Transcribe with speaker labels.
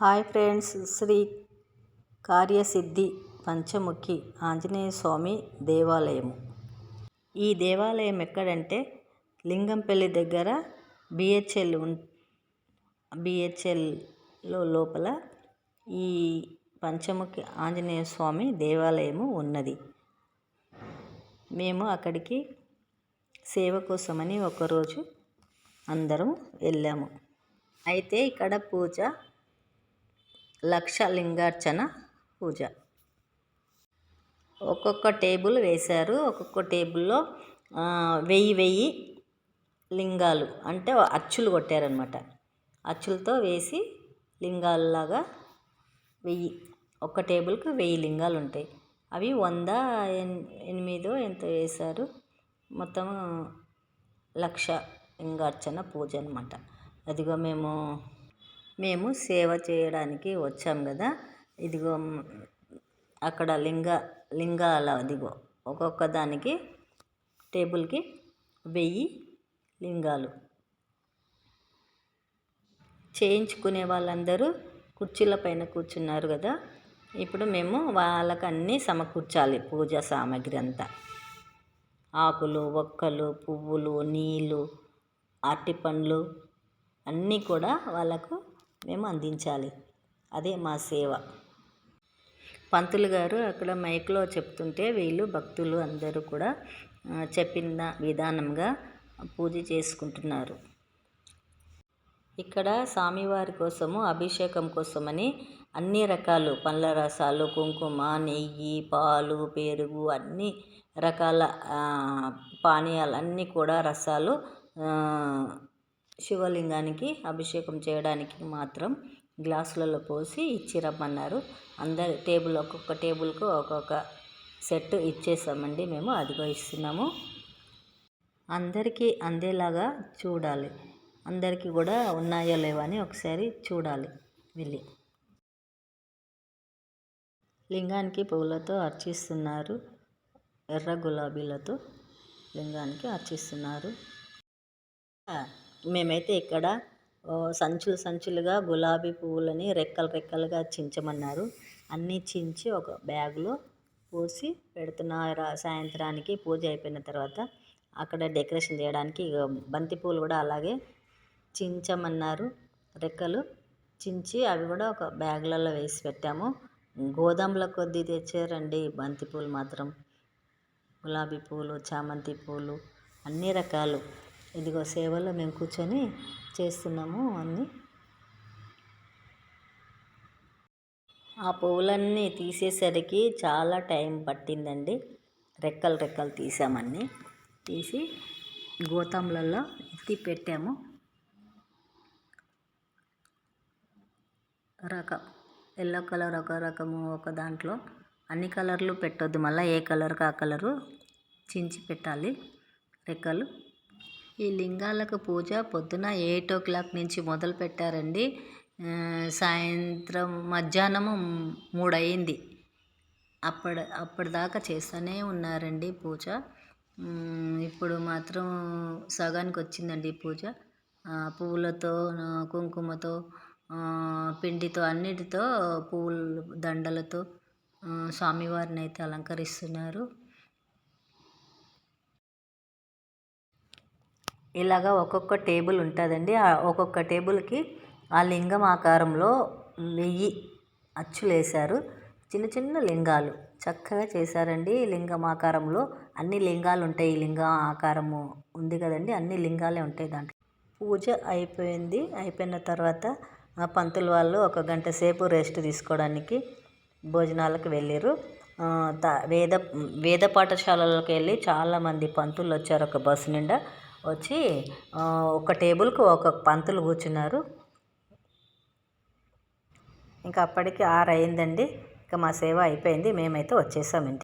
Speaker 1: Hi friends Shri కార్యసిద్ధి పంచముఖి ఆంజనేయ స్వామి దేవాలయము. ఈ దేవాలయం ఎక్కడంటే లింగంపల్లి దగ్గర బిహెచ్ఎల్ బిహెచ్ఎల్లో లోపల ఈ పంచముఖి ఆంజనేయ స్వామి దేవాలయము ఉన్నది. మేము అక్కడికి సేవ కోసమని ఒకరోజు అందరం వెళ్ళాము. అయితే ఇక్కడ పూజ లక్ష లింగార్చన పూజ. ఒక్కొక్క టేబుల్ వేశారు. ఒక్కొక్క టేబుల్లో వెయ్యి వెయ్యి లింగాలు అంటే అచ్చులు కొట్టారనమాట అచ్చులతో వేసి లింగాలలాగా వెయ్యి ఒక్క టేబుల్కి వెయ్యి లింగాలు ఉంటాయి అవి వంద ఎనిమిదో ఎంత వేశారు. మొత్తం లక్ష లింగార్చన పూజ అనమాట అదిగో మేము మేము సేవ చేయడానికి వచ్చాం కదా. ఇదిగో అక్కడ లింగ లింగాల అదిగో ఒక్కొక్క దానికి టేబుల్కి వెయ్యి లింగాలు. చేయించుకునే వాళ్ళందరూ కుర్చీల పైన కూర్చున్నారు కదా. ఇప్పుడు మేము వాళ్ళకు అన్నీ సమకూర్చాలి పూజా సామాగ్రి అంతా. ఆకులు ఒక్కలు పువ్వులు నీళ్ళు అరటిపండ్లు అన్నీ కూడా వాళ్ళకు మేము అందించాలి. అదే మా సేవ. పంతులు గారు అక్కడ మైక్లో చెప్తుంటే వీళ్ళు భక్తులు అందరూ కూడా చెప్పిన విధానంగా పూజ చేసుకుంటున్నారు. ఇక్కడ స్వామివారి కోసము అభిషేకం కోసమని అన్ని రకాలు పండ్ల రసాలు కుంకుమ నెయ్యి పాలు పెరుగు అన్ని రకాల పానీయాలు అన్నీ కూడా రసాలు శివలింగానికి అభిషేకం చేయడానికి మాత్రం గ్లాసులలో పోసి ఇచ్చి రమ్మన్నారు. అందరి టేబుల్ ఒక్కొక్క టేబుల్కు ఒక్కొక్క సెట్ ఇచ్చేసామండి మేము. అదిగో ఇస్తున్నాము. అందరికీ అందేలాగా చూడాలి. అందరికీ కూడా ఉన్నాయో లేవో అని ఒకసారి చూడాలి వెళ్ళి. లింగానికి పువ్వులతో అర్చిస్తున్నారు. ఎర్ర గులాబీలతో లింగానికి అర్చిస్తున్నారు. మేమైతే ఇక్కడ సంచులు సంచులుగా గులాబీ పువ్వులని రెక్కలు రెక్కలుగా చించమన్నారు. అన్నీ చించి ఒక బ్యాగ్లో పోసి పెడుతున్నారు. సాయంత్రానికి పూజ అయిపోయిన తర్వాత అక్కడ డెకరేషన్ చేయడానికి బంతి పూలు కూడా అలాగే చించమన్నారు. రెక్కలు చించి అవి కూడా ఒక బ్యాగ్లలో వేసి పెట్టాము. గోదాముల కొద్దీ తెచ్చారండి బంతి పూలు మాత్రం. గులాబీ పూలు చామంతి పూలు అన్ని రకాలు. ఇదిగో సేవలో మేము కూర్చొని చేస్తున్నాము అన్నీ. ఆ పువ్వులన్నీ తీసేసరికి చాలా టైం పట్టిందండి. రెక్కలు రెక్కలు తీసామన్నీ. తీసి గోతంలలో ఎత్తి పెట్టాము. రకం ఎల్లో కలర్ ఒక రకము ఒక దాంట్లో అన్ని కలర్లు పెట్టొద్దు. మళ్ళీ ఏ కలర్కి ఆ కలరు చించి పెట్టాలి. రెక్కలు ఈ లింగాలకు పూజ పొద్దున ఎయిట్ ఓ క్లాక్ నుంచి మొదలు పెట్టారండి. సాయంత్రం మధ్యాహ్నము మూడు అయింది అప్పటి అప్పటిదాకా చేస్తూనే ఉన్నారండి పూజ. ఇప్పుడు మాత్రం సగానికి వచ్చిందండి పూజ. పువ్వులతో కుంకుమతో పిండితో అన్నిటితో పువ్వులు దండలతో స్వామివారిని అయితే అలంకరిస్తున్నారు. ఇలాగ ఒక్కొక్క టేబుల్ ఉంటుందండి. ఒక్కొక్క టేబుల్కి ఆ లింగం ఆకారంలో వెయ్యి అచ్చులు వేశారు చిన్న చిన్న లింగాలు. చక్కగా చేశారండి లింగం ఆకారంలో. అన్ని లింగాలు ఉంటాయి. ఈ లింగం ఆకారము ఉంది కదండి. అన్ని లింగాలే ఉంటాయి దాంట్లో. పూజ అయిపోయింది. అయిపోయిన తర్వాత ఆ పంతులు వాళ్ళు ఒక గంట సేపు రెస్ట్ తీసుకోవడానికి భోజనాలకు వెళ్ళారు వేద వేద పాఠశాలలోకి వెళ్ళి చాలామంది పంతులు వచ్చారు ఒక బస్సు నిండా. వచ్చి ఒక టేబుల్కి ఒక పంతులు కూర్చున్నారు. ఇంకా అప్పటికి ఆరు అయిందండి ఇంకా మా సేవ అయిపోయింది. మేమైతే వచ్చేసామండి.